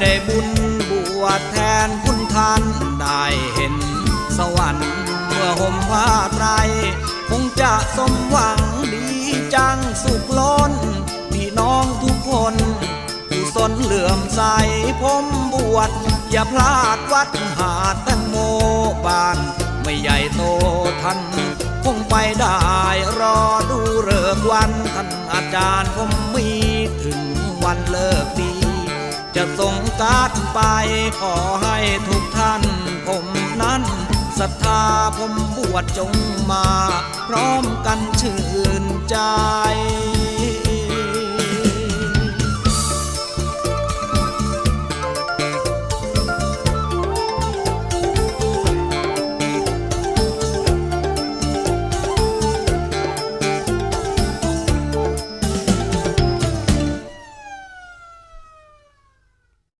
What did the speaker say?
ได้บุญบวชแทนคุณท่านได้เห็นสวรรค์เมื่อห่มผ้าไตรคงจะสมหวังดีจังสุขล้นพี่น้องทุกคนกุศลเหลื่อมใสผมบวชอย่าพลาดวัดหาดแตงโมบานไม่ใหญ่โตท่านคงไปได้รอดูเลิกวันท่านอาจารย์ผมมีถึงวันเลิกดี จะส่งการ์ไปขอให้ทุกท่านผมนั้นศรัทธาผมบวชจงมา พร้อมกันชื่นใจ